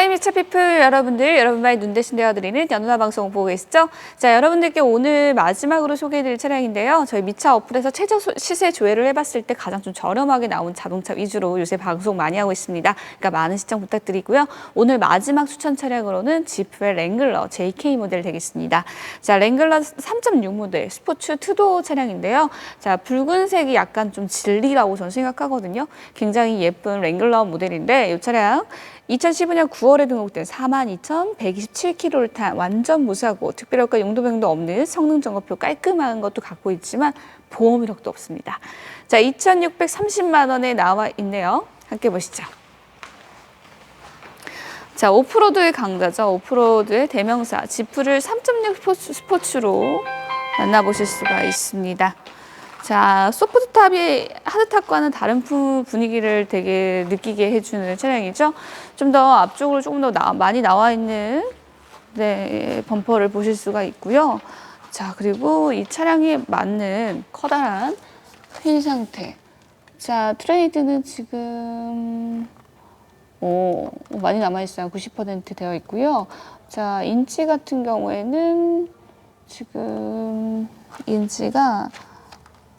하이미차 피플 여러분들, 여러분만의 눈 대신 되어드리는 연우나 방송 보고 계시죠? 자, 여러분들께 오늘 마지막으로 소개해드릴 차량인데요. 저희 미차 어플에서 최저 소- 시세 조회를 해봤을 때 가장 좀 저렴하게 나온 자동차 위주로 요새 방송 많이 하고 있습니다. 그러니까 많은 시청 부탁드리고요. 오늘 마지막 추천 차량으로는 지프의 랭글러 JK 모델 되겠습니다. 자, 랭글러 3.6 모델 스포츠 투도 차량인데요. 자, 붉은색이 약간 좀 진리라고 저는 생각하거든요. 굉장히 예쁜 랭글러 모델인데 이 차량 2015년 9월에 등록된 42,127km를 탄 완전 무사고 특별효과 용도병도 없는 성능 점검표 깔끔한 것도 갖고 있지만 보험 이력도 없습니다. 자, 2,630만 원에 나와 있네요. 함께 보시죠. 자, 오프로드의 강자죠. 오프로드의 대명사 지프를 3.6 스포츠, 스포츠로 만나보실 수가 있습니다. 자, 소프트탑이 하드탑과는 다른 부- 분위기를 되게 느끼게 해주는 차량이죠. 좀 더 앞쪽으로 조금 더 나- 많이 나와 있는 네, 범퍼를 보실 수가 있고요. 자, 그리고 이 차량에 맞는 커다란 휠 상태. 자, 트레이드는 지금 오, 많이 남아있어요. 90% 되어 있고요. 자, 인치 같은 경우에는 지금 인치가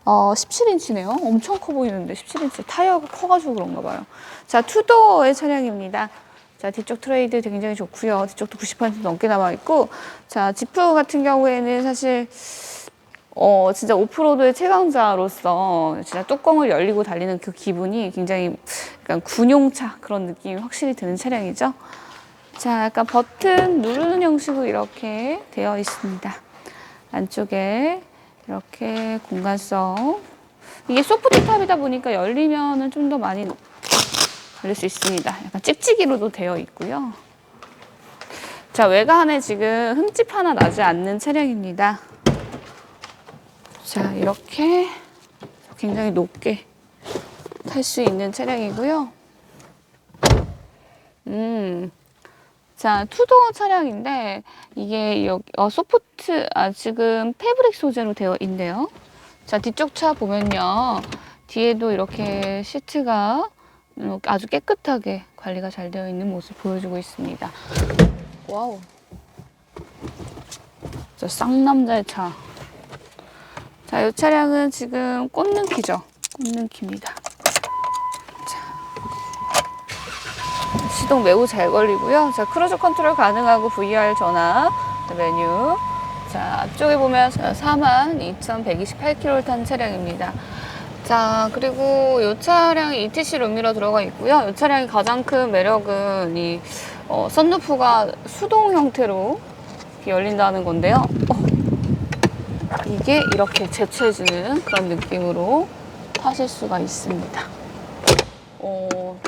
어, 17인치네요. 엄청 커 보이는데 17인치 타이어가 커가지고 그런가 봐요. 자, 투도어의 차량입니다. 자, 뒤쪽 트레이드 굉장히 좋고요. 뒤쪽도 90% 넘게 남아 있고, 자, 지프 같은 경우에는 사실 어, 진짜 오프로드의 최강자로서 진짜 뚜껑을 열리고 달리는 그 기분이 굉장히 약간 군용차 그런 느낌이 확실히 드는 차량이죠. 자, 약간 버튼 누르는 형식으로 이렇게 되어 있습니다. 안쪽에 이렇게 공간성. 이게 소프트 탑이다 보니까 열리면은 좀 더 많이 열릴 수 있습니다. 약간 찍찍이로도 되어 있고요. 자, 외관에 지금 흠집 하나 나지 않는 차량입니다. 자, 이렇게 굉장히 높게 탈 수 있는 차량이고요. 음. 자, 투도어 차량인데 이게 여기 어, 소프트 아 지금 패브릭 소재로 되어 있네요. 자, 뒤쪽 차 보면요. 뒤에도 이렇게 시트가 음, 아주 깨끗하게 관리가 잘 되어 있는 모습 보여주고 있습니다. 와우. 저 쌍남자의 차. 자, 이 차량은 지금 꽂는 키죠. 꽂는 키입니다. 시동 매우 잘 걸리고요. 자, 크루즈 컨트롤 가능하고 VR 전압 메뉴. 자, 앞쪽에 보면 42,128km를 탄 차량입니다. 자, 그리고 이 차량이 ETC 룸미러 들어가 있고요. 이 차량의 가장 큰 매력은 이 어, 썬루프가 수동 형태로 열린다는 건데요. 어, 이게 이렇게 제쳐지는 그런 느낌으로 타실 수가 있습니다. 어,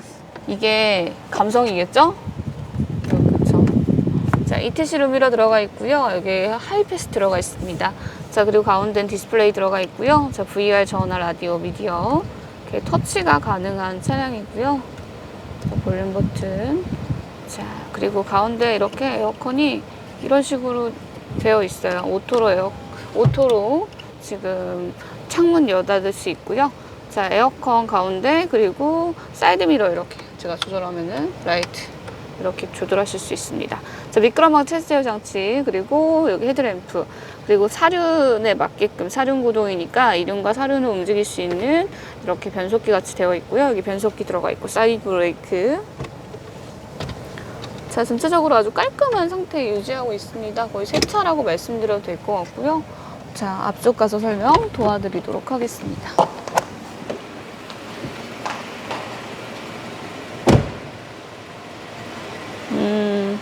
이게 감성이겠죠? 그렇죠. 자, ETC 룸미러 들어가 있고요. 여기 하이패스 들어가 있습니다. 자, 그리고 가운데는 디스플레이 들어가 있고요. 자, VR 전화, 라디오, 미디어. 이렇게 터치가 가능한 차량이고요. 자, 볼륨 버튼. 자, 그리고 가운데 이렇게 에어컨이 이런 식으로 되어 있어요. 오토로 에어, 오토로 지금 창문 여닫을 수 있고요. 자, 에어컨 가운데 그리고 사이드 미러 이렇게 제가 조절하면은 라이트 이렇게 조절하실 수 있습니다. 자, 미끄럼방 체스 제어 장치 그리고 여기 헤드램프 그리고 사륜에 맞게끔 사륜 구동이니까 이륜과 사륜을 움직일 수 있는 이렇게 변속기 같이 되어 있고요. 여기 변속기 들어가 있고 사이드 브레이크 자, 전체적으로 아주 깔끔한 상태 유지하고 있습니다. 거의 새 차라고 말씀드려도 될 것 같고요. 자, 앞쪽 가서 설명 도와드리도록 하겠습니다. 음,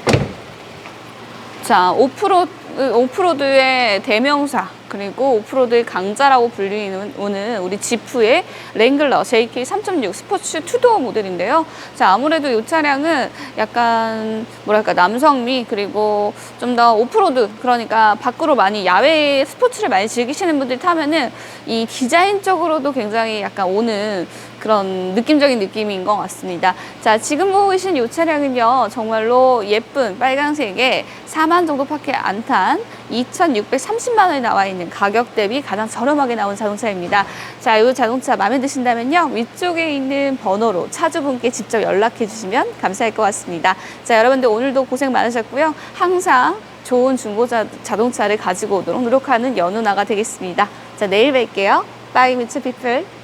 자, 오프로, 오프로드의 대명사, 그리고 오프로드의 강자라고 불리는 우리 지프의 랭글러 JK 3.6 스포츠 투도어 모델인데요. 자, 아무래도 이 차량은 약간, 뭐랄까, 남성미, 그리고 좀 더 오프로드, 그러니까 밖으로 많이 야외 스포츠를 많이 즐기시는 분들이 타면은 이 디자인적으로도 굉장히 약간 오는 그런 느낌적인 느낌인 것 같습니다. 자, 지금 보고 계신 이 차량은요, 정말로 예쁜 빨간색에 4만 정도밖에 안 탄 2,630만 원에 나와 있는 가격 대비 가장 저렴하게 나온 자동차입니다. 자, 이 자동차 마음에 드신다면요, 위쪽에 있는 번호로 차주분께 직접 연락해 주시면 감사할 것 같습니다. 자, 여러분들 오늘도 고생 많으셨고요. 항상 좋은 중고자 자동차를 가지고 오도록 노력하는 연우나가 되겠습니다. 자, 내일 뵐게요. 바이 미츠 피플.